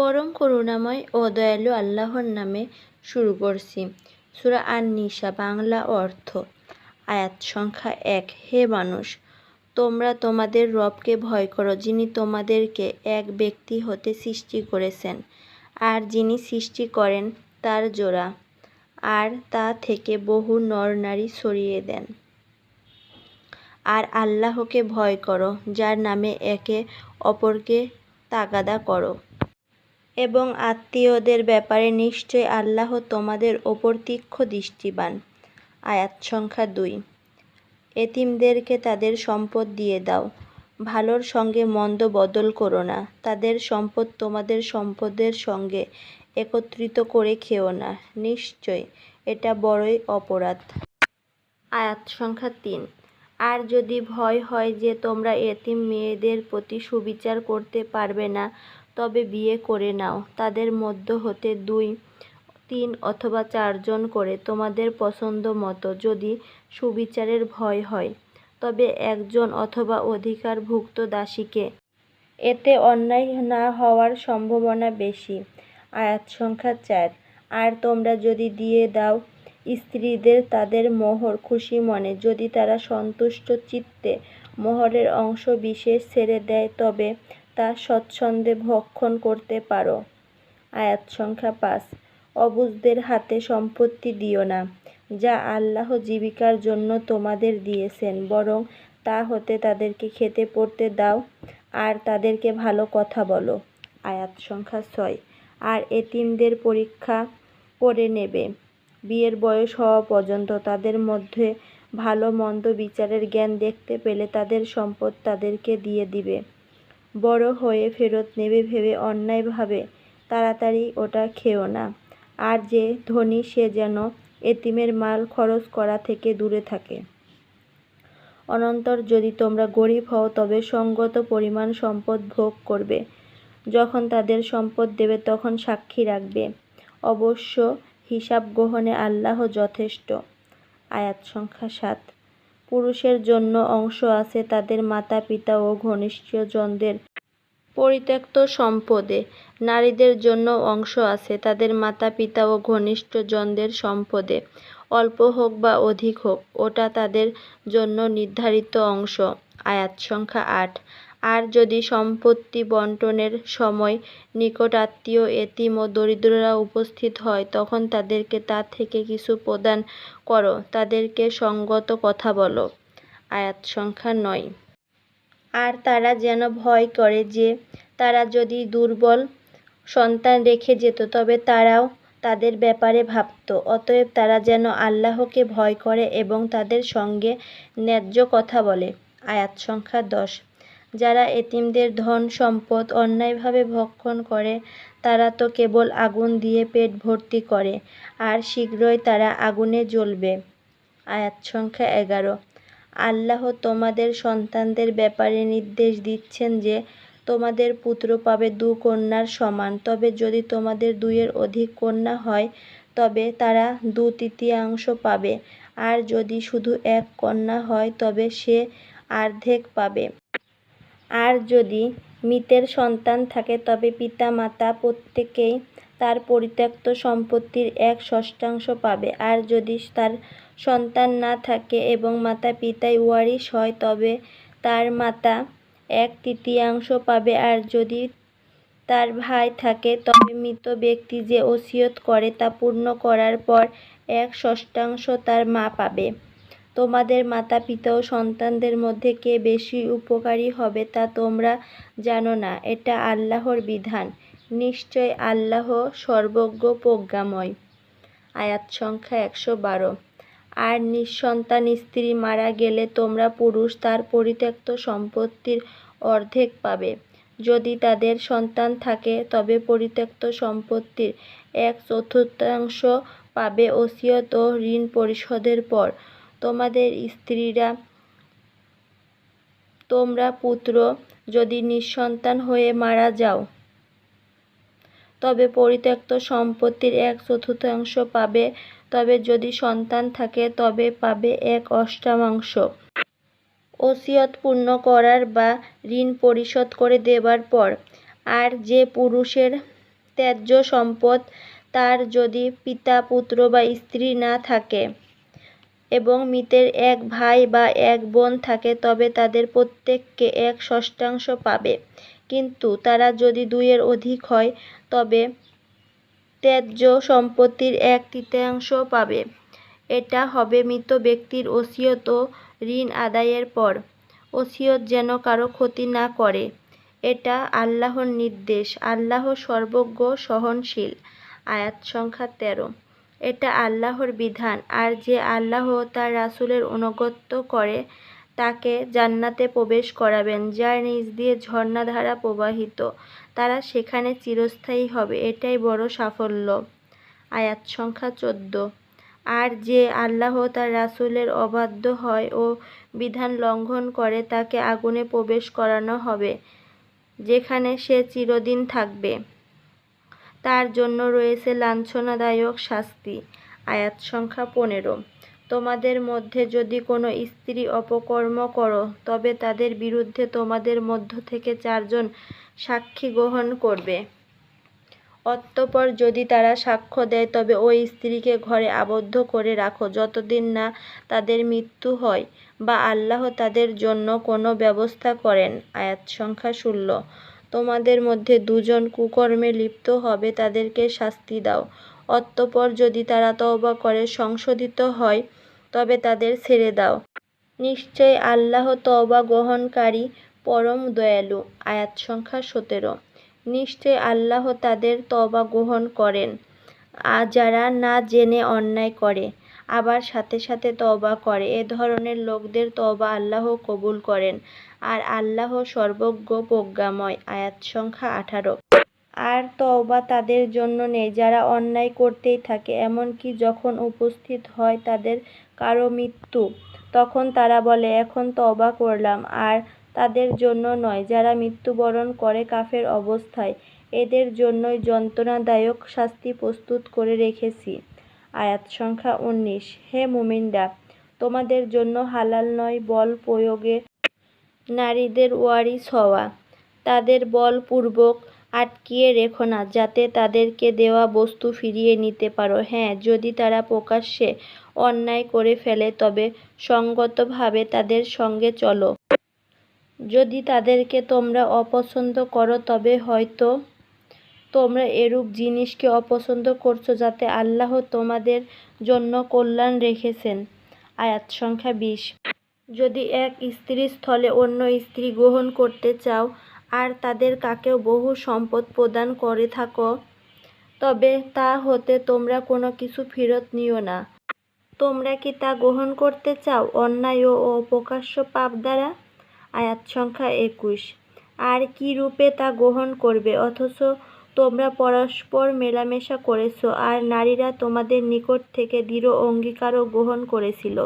পরম করুণাময় ও দয়ালু আল্লাহর নামে শুরু করছি। সুরা আর নিশা বাংলা অর্থ। আয়াত সংখ্যা এক, হে মানুষ, তোমরা তোমাদের রবকে ভয় করো যিনি তোমাদেরকে এক ব্যক্তি হতে সৃষ্টি করেছেন। আর যিনি সৃষ্টি করেন, তার জোড়া। আর তা থেকে বহু নর নারী ছড়িয়ে দেন। আর আল্লাহকে ভয় করো, যার নামে একে অপরকে তাগাদা করো। এবং আত্মীয়দের ব্যাপারে নিশ্চয় আল্লাহ তোমাদের ওপর তীক্ষ্ণ দৃষ্টিবান। আয়াত সংখ্যা দুই। এতিমদেরকে তাদের সম্পদ দিয়ে দাও। ভালোর সঙ্গে মন্দ বদল করো না। তাদের সম্পদ তোমাদের সম্পদের সঙ্গে একত্রিত করে খেও না। নিশ্চয় এটা বড়ই অপরাধ। আয়াত সংখ্যা তিন। আর যদি ভয় হয় যে তোমরা এতিম মেয়েদের প্রতি সুবিচার করতে পারবে না তবে বিয়ে করে নাও। তাদের মধ্য হতে দুই, তিন অথবা চারজন করে তোমাদের পছন্দ মতো যদি সুবিচারের ভয় হয়। তবে একজন অথবা অধিকারভুক্ত দাসীকে এতে অন্যায় না হওয়ার সম্ভাবনা বেশি। আয়াত সংখ্যা চার, আর তোমরা যদি দিয়ে দাও স্ত্রীদের তাদের মোহর খুশি মনে, যদি তারা সন্তুষ্ট চিত্তে মোহরের অংশ বিশেষ ছেড়ে দেয়, তবে তা স্বচ্ছন্দে ভক্ষণ করতে পারো। আয়াত সংখ্যা পাঁচ। অবুজদের হাতে সম্পত্তি দিও না, যা আল্লাহ জীবিকার জন্য তোমাদের দিয়েছেন, বরং তা হতে তাদেরকে খেতে পড়তে দাও আর তাদেরকে ভালো কথা বলো। আয়াত সংখ্যা ছয়। আর এতিমদের পরীক্ষা করে নেবে। বিয়ের বয়স হওয়া পর্যন্ত তাদের মধ্যে ভালো মন্দ বিচারের জ্ঞান দেখতে পেলে তাদের সম্পদ তাদেরকে দিয়ে দিবে। বড় হয়ে ফেরত নেবে ভেবে অন্যায়ভাবে তাড়াতাড়ি ওটা খেও না। আর যে ধনী, সে যেন এতিমের মাল খরচ করা থেকে দূরে থাকে। অনন্তর যদি তোমরা গরিব হও, তবে সঙ্গত পরিমাণ সম্পদ ভোগ করবে। যখন তাদের সম্পদ দেবে, তখন সাক্ষী রাখবে। অবশ্য হিসাব গ্রহণে আল্লাহ যথেষ্ট। আয়াত সংখ্যা সাত। পুরুষের জন্য অংশ আছে তাদের মাতা পিতা ও ঘনিষ্ঠজনদের পরিত্যক্ত সম্পদে। নারীদের জন্য অংশ আছে তাদের মাতা পিতা ও ঘনিষ্ঠজনদের সম্পদে। অল্প হোক বা অধিক হোক, ওটা তাদের জন্য নির্ধারিত অংশ। আয়াত সংখ্যা আট। আর যদি সম্পত্তি বন্টনের সময় নিকটাত্মীয় এতিম ও দরিদ্ররা উপস্থিত হয়, তখন তাদেরকে তা থেকে কিছু প্রদান করো। তাদেরকে সঙ্গত কথা বলো। আয়াত সংখ্যা নয়। আর তারা যেন ভয় করে যে তারা যদি দুর্বল সন্তান রেখে যেত, তবে তারাও তাদের ব্যাপারে ভাবত। অতএব তারা যেন আল্লাহকে ভয় করে এবং তাদের সঙ্গে ন্যায্য কথা বলে। আয়াত সংখ্যা দশ। যারা এতিমদের ধন, সম্পদ অন্যায়ভাবে ভক্ষণ করে, তারা তো কেবল আগুন দিয়ে পেট ভর্তি করে, আর শীঘ্রই তারা আগুনে জ্বলবে। আয়াত সংখ্যা এগারো। আল্লাহ তোমাদের সন্তানদের ব্যাপারে নির্দেশ দিচ্ছেন যে, তোমাদের পুত্র পাবে দু কন্যার সমান, তবে যদি তোমাদের দুইয়ের অধিক কন্যা হয়, তবে তারা দু তৃতীয়াংশ পাবে, আর যদি শুধু এক কন্যা হয়, তবে সে অর্ধেক পাবে। আর যদি মৃতের সন্তান থাকে, তবে পিতা মাতা প্রত্যেকেই তার পরিত্যক্ত সম্পত্তির এক ষষ্ঠাংশ পাবে। আর যদি তার সন্তান না থাকে এবং মাতা পিতাই ওয়ারিশ হয়, তবে তার মাতা এক তৃতীয়াংশ পাবে। আর যদি তার ভাই থাকে, তবে মৃত ব্যক্তি যে ওসিয়ত করে তা পূর্ণ করার পর এক ষষ্ঠাংশ তার মা পাবে। তোমাদের মাতা পিতা ও সন্তানদের মধ্যে কে বেশি উপকারী হবে তা তোমরা জানো না, এটা আল্লাহর বিধান। নিশ্চয় আল্লাহ সর্বজ্ঞ প্রজ্ঞাময়। আয়াত সংখ্যা একশো বারো। আর নিঃসন্তান স্ত্রী মারা গেলে তোমরা পুরুষ তার পরিত্যক্ত সম্পত্তির অর্ধেক পাবে। যদি তাদের সন্তান থাকে, তবে পরিত্যক্ত সম্পত্তির এক চতুর্থাংশ পাবে ওসিয়ত ও ঋণ পরিশোধের পর। তোমাদের স্ত্রীরা তোমরা পুত্র যদি নিঃসন্তান হয়ে মারা যাও, তবে পরিত্যক্ত সম্পত্তির এক চতুর্থাংশ পাবে। তবে যদি সন্তান থাকে, তবে পাবে এক অষ্টামাংশ ওসিয়ত পূর্ণ করার বা ঋণ পরিশোধ করে দেবার পর, আর যে পুরুষের ত্যায্য সম্পদ তার যদি পিতা, পুত্র বা স্ত্রী না থাকে এবং মৃতের এক ভাই বা এক বোন থাকে, তবে তাদের প্রত্যেককে এক ষষ্ঠাংশ পাবে। কিন্তু তারা যদি দুইয়ের অধিক হয়, তবে ত্যায্য সম্পত্তির এক তৃতীয়াংশ পাবে। এটা হবে মৃত ব্যক্তির ওসিয়ত ও ঋণ আদায়ের পর। ওসিয়ত যেন কারও ক্ষতি না করে। এটা আল্লাহর নির্দেশ। আল্লাহ সর্বজ্ঞ, সহনশীল। আয়াত সংখ্যা তেরো। এটা আল্লাহর বিধান। আর যে আল্লাহ তার রাসুলের অনুগত্য করে, তাকে জান্নাতে প্রবেশ করাবেন, যার নিচ দিয়ে ঝর্ণাধারা প্রবাহিত। তারা সেখানে চিরস্থায়ী হবে, এটাই বড় সাফল্য। আয়াত সংখ্যা চোদ্দ। আর যে আল্লাহ তার রাসূলের অবাধ্য হয় ও বিধান লঙ্ঘন করে, তাকে আগুনে প্রবেশ করানো হবে, যেখানে সে চিরদিন থাকবে। তার জন্য রয়েছে লাঞ্ছনাদায়ক শাস্তি। আয়াত সংখ্যা পনেরো। তোমাদের মধ্যে যদি কোনো স্ত্রী অপকর্ম করো, তবে তাদের বিরুদ্ধে তোমাদের মধ্য থেকে চারজন সাক্ষী গ্রহণ করবে। অতঃপর যদি তারা সাক্ষ্য দেয়, তবে ওই স্ত্রীকে ঘরে আবদ্ধ করে রাখো যতদিন না তাদের মৃত্যু হয় বা আল্লাহ তাদের জন্য কোনো ব্যবস্থা করেন। আয়াত সংখ্যা ষোলো। তোমাদের মধ্যে দুজন কুকর্মে লিপ্ত হবে, তাদেরকে শাস্তি দাও। অতঃপর যদি তারা তওবা করে সংশোধিত হয়, তবে তাদের ছেড়ে দাও। নিশ্চয় আল্লাহ তওবা গ্রহণকারী পরম দয়ালু। আয়াত সংখ্যা সতেরো। নিশ্চয় আল্লাহ তাদের তওবা গ্রহণ করেন। আর যারা না জেনে অন্যায় করে, আবার সাথে সাথে তওবা করে। এ ধরনের লোকদের তওবা আল্লাহ কবুল করেন। আর আল্লাহ সর্বজ্ঞ প্রজ্ঞাময় আয়াত সংখ্যা আঠারো। আর তওবা তাদের জন্য নেই, যারা অন্যায় করতেই থাকে, এমনকি যখন উপস্থিত হয় তাদের কারও মৃত্যু, তখন তারা বলে, এখন তওবা করলাম। আর তাদের জন্য নয়, যারা মৃত্যুবরণ করে কাফের অবস্থায়, এদের জন্যই যন্ত্রণাদায়ক শাস্তি প্রস্তুত করে রেখেছি। আয়াত সংখ্যা উনিশ। হে মুমিনরা, তোমাদের জন্য হালাল নয়, বল প্রয়োগে নারীদের ওয়ারিস হওয়া। তাদের বলপূর্বক আটকিয়ে রেখো না, যাতে তাদেরকে দেওয়া বস্তু ফিরিয়ে নিতে পারো। হ্যাঁ যদি তারা প্রকাশ্যে অন্যায় করে ফেলে, তবে সঙ্গতভাবে তাদের সঙ্গে চলো। যদি তাদেরকে তোমরা অপছন্দ করো, তবে হয়তো তোমরা এরূপ জিনিসকে অপছন্দ করছ যাতে আল্লাহ তোমাদের জন্য কল্যাণ রেখেছেন। আয়াত সংখ্যা বিশ। যদি এক স্ত্রীর স্থলে অন্য স্ত্রী গ্রহণ করতে চাও আর তাদের কাকেও বহু সম্পদ প্রদান করে থাকো, তবে তা হতে তোমরা কোনো কিছু ফেরত নিও না। তোমরা কি তা গ্রহণ করতে চাও, অন্যায় ও অপ্রকাশ্য পাপ দ্বারা? আয়াত সংখ্যা একুশ। আর কি রূপে তা গ্রহণ করবে, অথচ তোমরা পরস্পর মেলামেশা করেছ, আর নারীরা তোমাদের নিকট থেকে দৃঢ় অঙ্গীকারও গ্রহণ করেছিল।